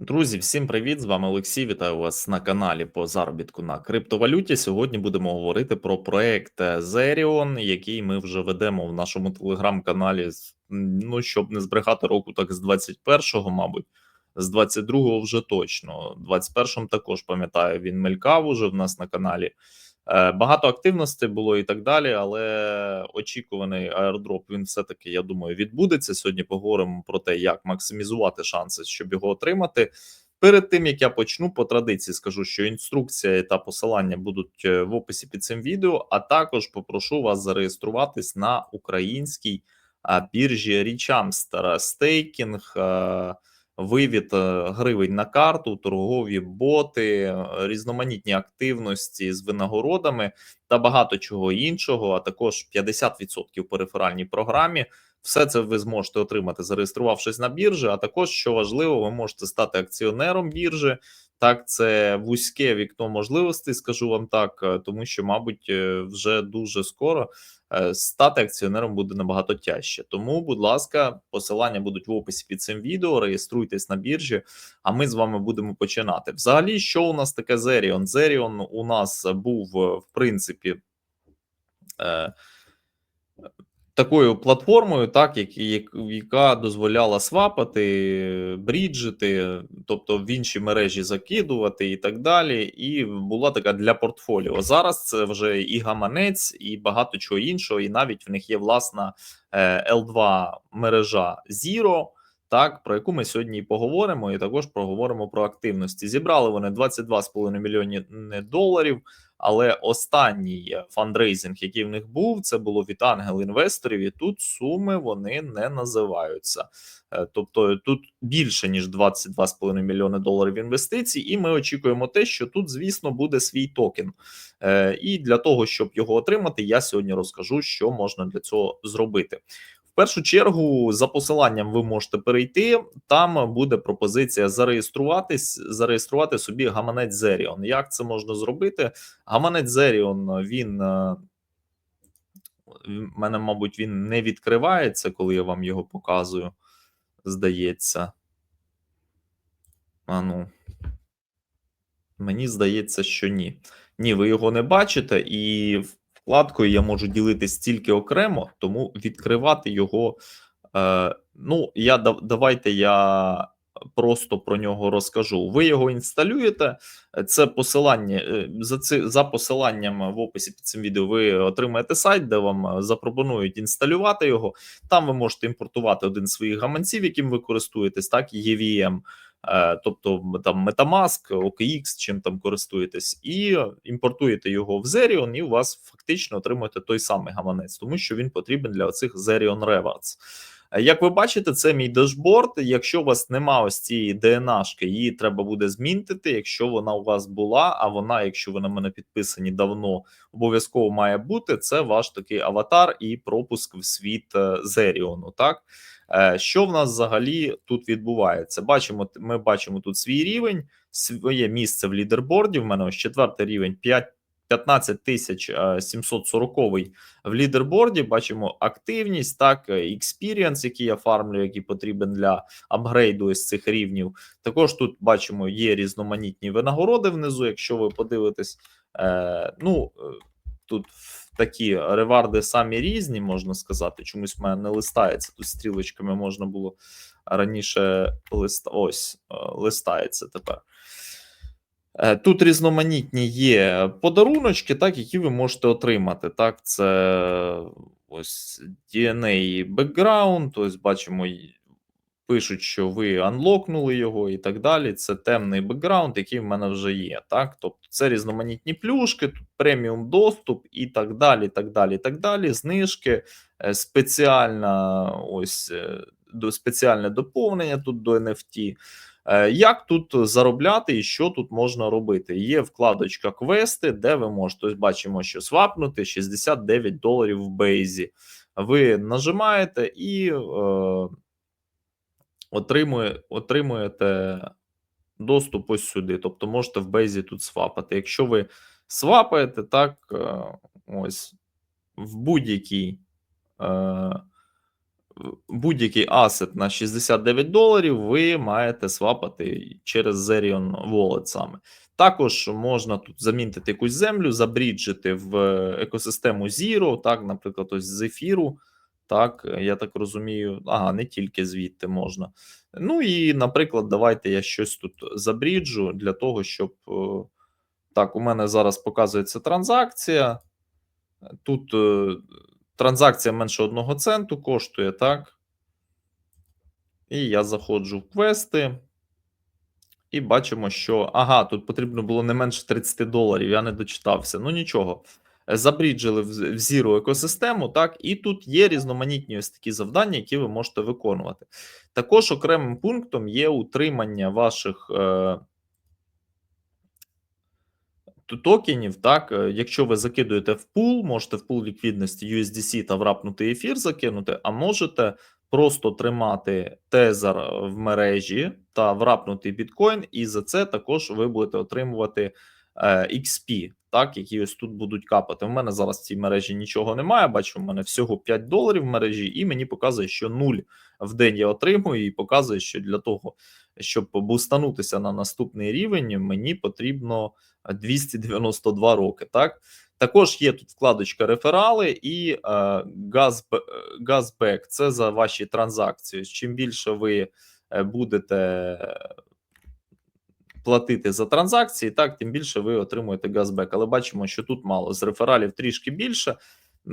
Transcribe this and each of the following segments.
Друзі, всім привіт! З вами Олексій. Вітаю вас на каналі по заробітку на криптовалюті. Сьогодні будемо говорити про проект Zerion, який ми вже ведемо в нашому телеграм-каналі. Ну щоб не збрехати року, так з 21-го, мабуть, з 22-го вже точно. 21-м також пам'ятаю, він мелькав уже в нас на каналі. Е, багато активностей було і так далі, але очікуваний аердроп він все-таки, я думаю, відбудеться. Сьогодні поговоримо про те, як максимізувати шанси, щоб його отримати. Перед тим як я почну по традиції, скажу, що інструкція та посилання будуть е, в описі під цим відео. А також попрошу вас зареєструватись на українській біржі Річамстера стейкінг вивід е, гривень на карту, торгові боти, е, різноманітні активності з винагородами та багато чого іншого. А також 50% по реферальній програмі. Все це ви зможете отримати, зареєструвавшись на біржі. А також що важливо, ви можете стати акціонером біржі. Так, це вузьке вікно можливостей, скажу вам так, е, тому що, мабуть, вже дуже скоро Е, стати акціонером буде набагато тяжче. Тому, будь ласка, посилання будуть в описі під цим відео. Реєструйтесь на біржі, а ми з вами будемо починати. Взагалі, що у нас таке Zerion? Zerion у нас був в принципі. Такою платформою, так як, яка дозволяла свапати, бріджити, тобто в інші мережі закидувати і так далі. І була така для портфоліо. Зараз це вже і гаманець, і багато чого іншого, і навіть в них є власна L2 е, мережа Zero, так, про яку ми сьогодні і поговоримо, і також проговоримо про активності. Зібрали вони 22,5 мільйони доларів. Але останній фандрейзинг, який в них був, це було від ангел інвесторів, і тут суми вони не називаються. Е, тобто тут більше ніж 22,5 мільйони доларів інвестицій, і ми очікуємо те, що тут, звісно, буде свій токен. Е, і для того, щоб його отримати, я сьогодні розкажу, що можна для цього зробити першу чергу за посиланням ви можете перейти. Там буде пропозиція зареєструватись, зареєструвати собі гаманець Zerion. Як це можна зробити? Гаманець він е, в мене, мабуть, він не відкривається, коли я вам його показую. Здається. А ну. Мені здається, що ні. Ні, ви його не бачите, і вкладкою я можу ділитись тільки окремо, тому відкривати його. Е, Ну, я давайте я просто про нього розкажу. Ви його інсталюєте. Це посилання е, за це за посиланням в описі під цим відео. Ви отримаєте сайт, де вам запропонують інсталювати його. Там ви можете імпортувати один з своїх гаманців, яким ви користуєтесь, так EVM. Е, тобто там Metamask, OKX, чим там користуєтесь, і імпортуєте його в Zerion, і у вас фактично отримуєте той самий гаманець, тому що він потрібен для оцих Zerion Rewards. Е, як ви бачите, це мій дашборд. Якщо у вас нема ось цієї ДНАшки, її треба буде змінити. Якщо вона у вас була, а вона, якщо ви на мене підписані давно, обов'язково має бути. Це ваш такий аватар і пропуск в світ Зеріону. Так Е, що в нас взагалі тут відбувається? Бачимо, ми бачимо тут свій рівень, своє місце в лідерборді. В мене ось четвертий рівень 5. 15 тисяч 740 в лідерборді. Бачимо активність, так, експірієнс, який я фармлю, який потрібен для апгрейду із цих рівнів. Також тут бачимо, є різноманітні винагороди внизу. Якщо ви подивитесь, е, ну тут такі реварди самі різні, можна сказати. Чомусь в мене не листається. Тут стрілочками можна було раніше листа. Ось е, листається тепер. Е, тут різноманітні є подаруночки, так, які ви можете отримати. Так, це ось DNA background, ось бачимо пишуть, що ви анлокнули його і так далі. Це темний бекграунд, який в мене вже є. Так, тобто це різноманітні плюшки, тут преміум доступ і так далі. так далі, так далі. Знижки, е, спеціальна ось е, спеціальне доповнення тут до NFT. Е, як тут заробляти і що тут можна робити? Є вкладочка квести, де ви можете бачимо, що свапнути 69 доларів в бейзі. Ви нажимаєте і е, отримує, отримуєте доступ ось сюди. Тобто можете в бейзі тут свапати. Якщо ви свапаєте, так, е, ось в будь-якій. Е, будь-який асет на 69 доларів ви маєте свапати через Zerion Wallet саме. Також можна тут замінити якусь землю, забріджити в екосистему Zero, так, наприклад, ось з ефіру. Так, я так розумію, ага, не тільки звідти можна. Ну і, наприклад, давайте я щось тут забріджу для того, щоб. е, Так, у мене зараз показується транзакція. Тут е, транзакція менше 1 центу коштує, так? І я заходжу в квести. І бачимо, що ага, тут потрібно було не менше 30 доларів. Я не дочитався. Ну нічого. Е, Забріджили в Zero екосистему, так, і тут є різноманітні ось такі завдання, які ви можете виконувати. Також окремим пунктом є утримання ваших е, токенів. Так, е, якщо ви закидуєте в пул, можете в пул ліквідності USDC та врапнути ефір закинути, а можете просто тримати тезер в мережі та врапнутий біткоін, і за це також ви будете отримувати е, XP, так, які ось тут будуть капати. У мене зараз в цій мережі нічого немає. Бачу, у мене всього 5 доларів в мережі, і мені показує, що 0 в день я отримую, і показує, що для того, щоб бустанутися на наступний рівень, мені потрібно 292 роки. Так, також є тут вкладочка реферали і е, газ, газбек. Це за ваші транзакції. Чим більше ви е, будете платити за транзакції, так тим більше ви отримуєте газбек. Але бачимо, що тут мало з рефералів трішки більше.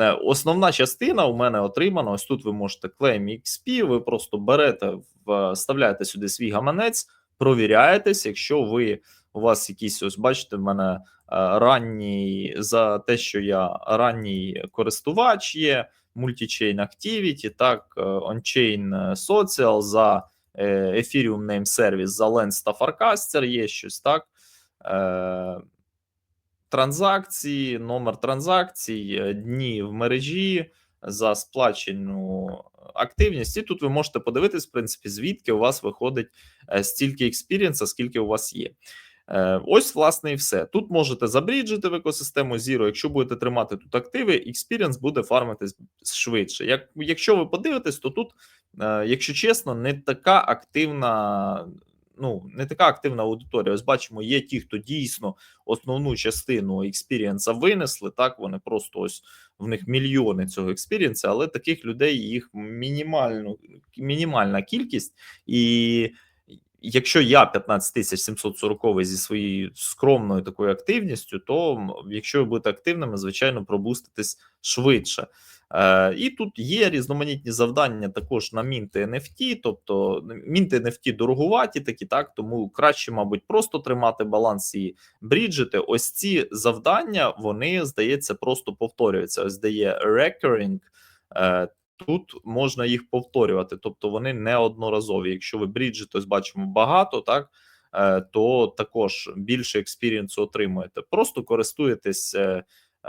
Е, Основна частина у мене отримана. Ось тут ви можете клейм XP, ви просто берете, вставляєте сюди свій гаманець, провіряєтесь. Якщо ви у вас якісь, ось бачите, в мене е, ранній за те, що я ранній користувач є, Multi-Chain Activity, так, е, On-Chain Social, за е, Ethereum Name Service, за Lens та Farcaster є щось, так. Е, Транзакції, номер транзакцій, е, дні в мережі за сплачену активність. І тут ви можете подивитись, в принципі, звідки у вас виходить е, стільки експірієнса, скільки у вас є. Е, Ось, власне, і все. Тут можете забріджити в екосистему Zero. Якщо будете тримати тут активи, експірієнс буде фармитись швидше. Як, якщо ви подивитесь, то тут, е, якщо чесно, не така активна. Ну, не така активна аудиторія. Ось бачимо, є ті, хто дійсно основну частину експірієнса винесли. Так, вони просто ось в них мільйони цього експірієнса, але таких людей їх мінімально, мінімальна кількість. І якщо я 15 740 зі своєю скромною такою активністю, то якщо ви будете активними, звичайно, пробуститись швидше. Е, і тут є різноманітні завдання також на мінти NFT, тобто мінти NFT дорогуваті, такі так, тому краще, мабуть, просто тримати баланс і бріджити. Ось ці завдання, вони, здається, просто повторюються. Ось дає recurring, е, тут можна їх повторювати, тобто вони неодноразові. Якщо ви бріджі, то бачимо багато, так. е, То також більше експірієнсу отримуєте. Просто користуєтесь е,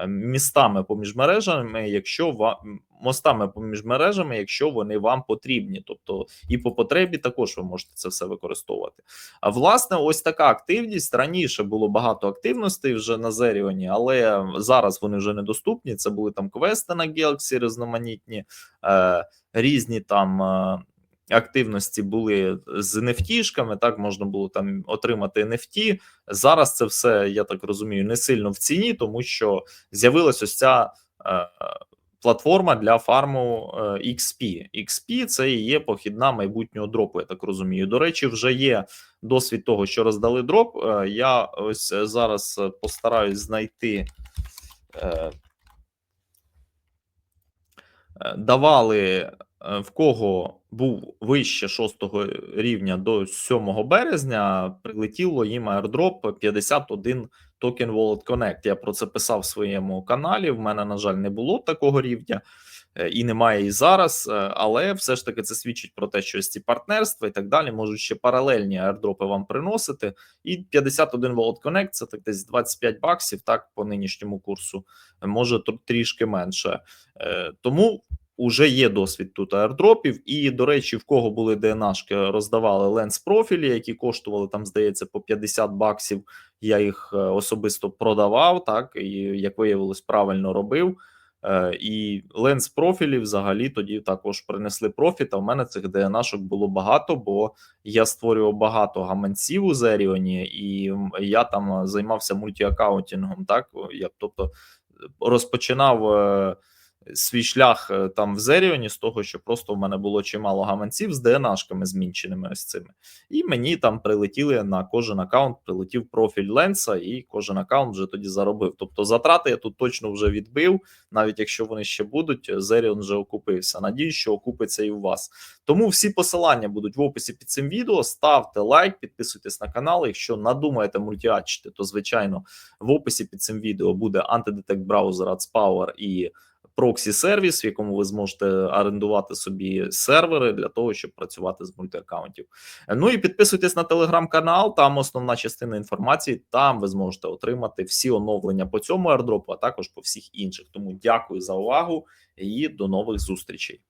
містами поміж мережами, якщо вам мостами поміж мережами, якщо вони вам потрібні, тобто і по потребі також ви можете це все використовувати. А власне, ось така активність раніше було багато активностей вже на Зеріоні, але зараз вони вже недоступні. Це були там квести на Galaxy різноманітні, е, різні там. Активності були з NFT-шками, так можна було там отримати NFT. Зараз це все, я так розумію, не сильно в ціні, тому що з'явилась ось ця е, платформа для фарму е, XP. XP це і є похідна майбутнього дропу, я так розумію. До речі, вже є досвід того, що роздали дроп. Е, я ось зараз постараюсь знайти. Давали в кого був вище 6 рівня до 7 березня, прилетіло їм airdrop 51 токен Wallet Connect. Я про це писав в своєму каналі. В мене, на жаль, не було такого рівня. е, І немає і зараз, е, але все ж таки це свідчить про те, що ось ці партнерства і так далі можуть ще паралельні airdропи вам приносити. І 51 Wallet Connect це так десь 25 баксів, так по нинішньому курсу, може тр- трішки менше. Е, Тому Уже є досвід тут аердропів, і до речі, в кого були ДНАшки, роздавали ленс профілі, які коштували там, здається, по 50 баксів. Я їх е, особисто продавав, так і як виявилось, правильно робив. Е, і ленс профілі взагалі тоді також принесли профіт. А в мене цих DNA-шок було багато, бо я створював багато гаманців у Зеріоні, і я там займався мультіаккаунтингом. Так я тобто розпочинав. Свій шлях е, там в Зеріоні з того, що просто в мене було чимало гаманців з DNA-шками змінченими ось цими. І мені там прилетіли на кожен аккаунт, прилетів профіль Ленса, і кожен аккаунт вже тоді заробив. Тобто затрати я тут точно вже відбив, навіть якщо вони ще будуть, Зеріон вже окупився. Надіюсь, що окупиться і у вас. Тому всі посилання будуть в описі під цим відео. Ставте лайк, підписуйтесь на канал. Якщо надумаєте мультіачити, то звичайно в описі під цим відео буде антидетект браузер AdsPower і проксі сервіс, в якому ви зможете орендувати собі сервери для того, щоб працювати з мультиаккаунтів. Ну і підписуйтесь на телеграм-канал. Там основна частина інформації. Там ви зможете отримати всі оновлення по цьому аирдропу, а також по всіх інших. Тому дякую за увагу і до нових зустрічей.